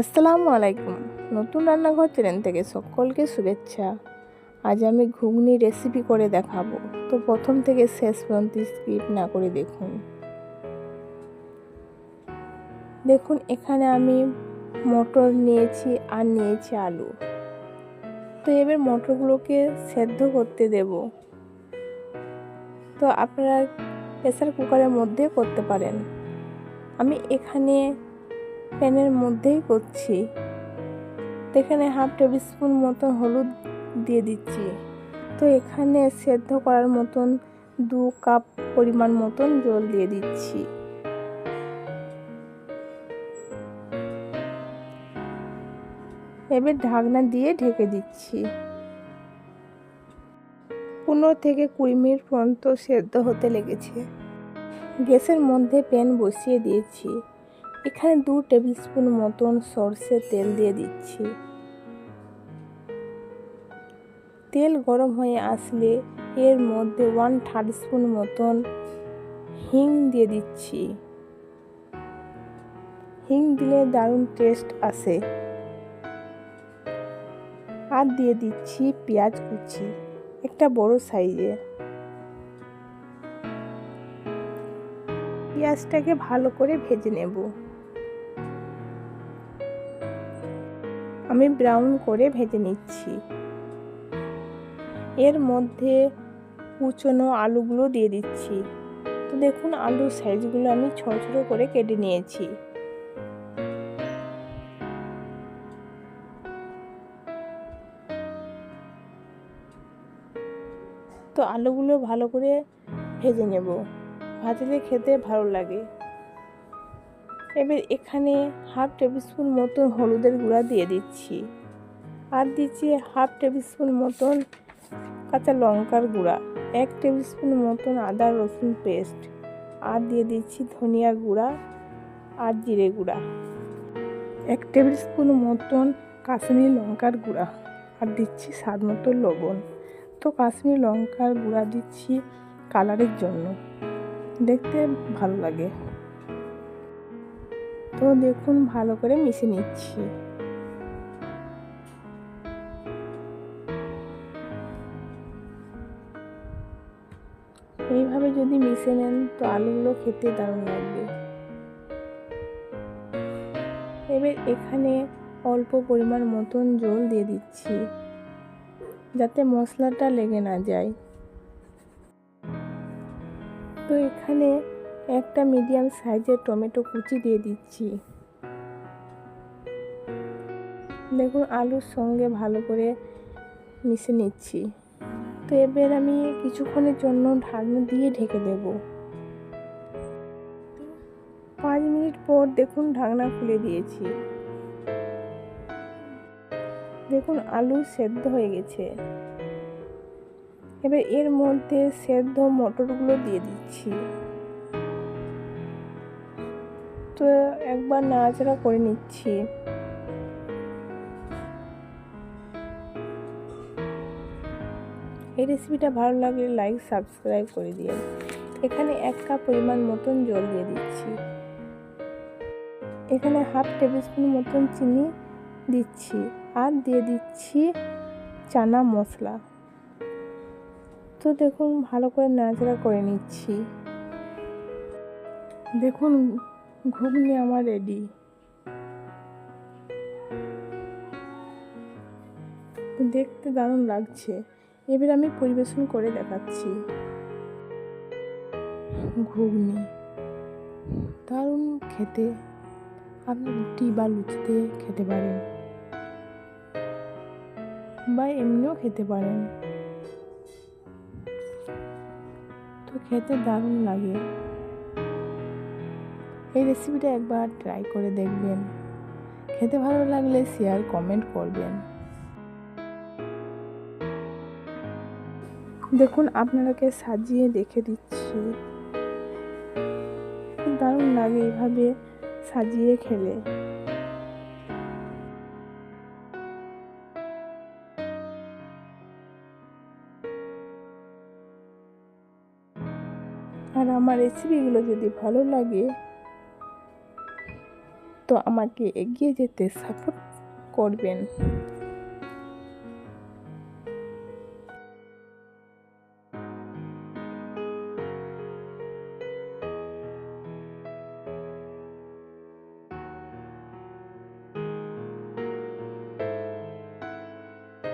আসসালামু আলাইকুম। নতুন রান্নাঘর চ্যানেল থেকে সকলকে শুভেচ্ছা। আজ আমি ঘুগনি রেসিপি করে দেখাবো। তো প্রথম থেকে শেষ পর্যন্ত স্কিপ না করে দেখুন। দেখুন, এখানে আমি মটর নিয়েছি আর নিয়েছি আলু। তো এবার মটরগুলোকে সেদ্ধ করতে দেব। তো আপনারা প্রেসার কুকারের মধ্যে করতে পারেন। আমি এখানে প্যানের মধ্যেই করছি। এখানে হাফ টেবিল স্পুন মতন হলুদ দিয়ে দিচ্ছি। তো এখানে সেদ্ধ করার মতন দু কাপ পরিমাণ মতন জল দিয়ে দিচ্ছি। এবার ঢাকনা দিয়ে ঢেকে দিচ্ছি। পনেরো থেকে কুড়ি মিনিট পর্যন্ত সেদ্ধ হতে লেগেছে। গ্যাসের মধ্যে প্যান বসিয়ে দিয়েছি। এখানে দু টেবিল স্পুন মতন সর্ষে তেল দিয়ে দিচ্ছি। তেল গরম হয়ে আসলে এর মধ্যে ওয়ান থার্ড স্পুন মতন হিং দিয়ে দিচ্ছি। হিং দিলে দারুণ টেস্ট আসে। দিয়ে দিচ্ছি পেঁয়াজ কুচি, একটা বড় সাইজে। পেঁয়াজটাকে ভালো করে ভেজে নেব। আমি ব্রাউন করে ভেজে নিচ্ছি। এর মধ্যে কুচনো আলুগুলো দিয়ে দিচ্ছি। তো দেখুন, আলুর সাইজগুলো আমি ছোট ছোট করে কেটে নিয়েছি। তো আলুগুলো ভালো করে ভেজে নেব। ভাজলে খেতে ভালো লাগে। এবার এখানে হাফ টেবিল স্পুন মতন হলুদের গুঁড়া দিয়ে দিচ্ছি। আর দিচ্ছি হাফ টেবিল স্পুন মতন কাঁচা লঙ্কার গুঁড়া, এক টেবিল স্পুন মতন আদা রসুন পেস্ট, আর দিয়ে দিচ্ছি ধনিয়া গুঁড়া আর জিরে গুঁড়া। এক টেবিল স্পুন মতন কাশ্মীরি লঙ্কার গুঁড়া, আর দিচ্ছি স্বাদ মতো লবণ। তো কাশ্মীরি লঙ্কার গুঁড়া দিচ্ছি কালারের জন্য। দেখতে ভালো লাগে। তো দেখুন, ভালো করে মিশে নিচ্ছি। এইভাবে যদি মিশে নেন, তো আলুগুলো খেতে দারুণ লাগবে। এবার এখানে অল্প পরিমাণ মতন জল দিয়ে দিচ্ছি। যাতে মশলাটা লেগে না যায়। তো এখানে একটা মিডিয়াম সাইজের টমেটো কুচি দিয়ে দিচ্ছি। দেখুন, আলুর সঙ্গে ভালো করে মিশে নিচ্ছি। তো এবার আমি কিছুক্ষণের জন্য ঢাকনা দিয়ে ঢেকে দেব। পাঁচ মিনিট পর দেখুন, ঢাকনা খুলে দিয়েছি। দেখুন, আলু সেদ্ধ হয়ে গেছে। এবার এর মধ্যে সেদ্ধ মটরগুলো দিয়ে দিচ্ছি। তো একবার নাড়াচাড়া করে নিচ্ছি। এই রেসিপিটা ভালো লাগলে লাইক, সাবস্ক্রাইব করে দিন এখানে এক কাপ পরিমাণ মতন জল দিয়ে দিচ্ছি। এখানে হাফ টেবিল স্পুন মতন চিনি দিচ্ছি। আর দিয়ে দিচ্ছি চানা মশলা। তো দেখুন, ভালো করে নাড়াচাড়া করে নিচ্ছি। দেখুন, ঘুগনি আমার রেডি দেখতে দারুণ লাগছে। এবার আমি পরিবেশন করে দেখাচ্ছি। ঘুগনি। দারুণ খেতে। আপনি রুটি বা লুচিতে খেতে পারেন বা এমনিও খেতে পারেন। তো খেতে দারুণ লাগে। এই রেসিপিটা একবার ট্রাই করে দেখবেন। খেতে ভালো লাগলে শেয়ার কমেন্ট করবেন। দেখুন আপনারাকে সাজিয়ে দেখে দিচ্ছি। দারুণ লাগে এইভাবে। সাজিয়ে খেলে। আর আমার রেসিপিগুলো যদি ভালো লাগে তো আমাকে এগিয়ে যেতে সাপোর্ট করবেন।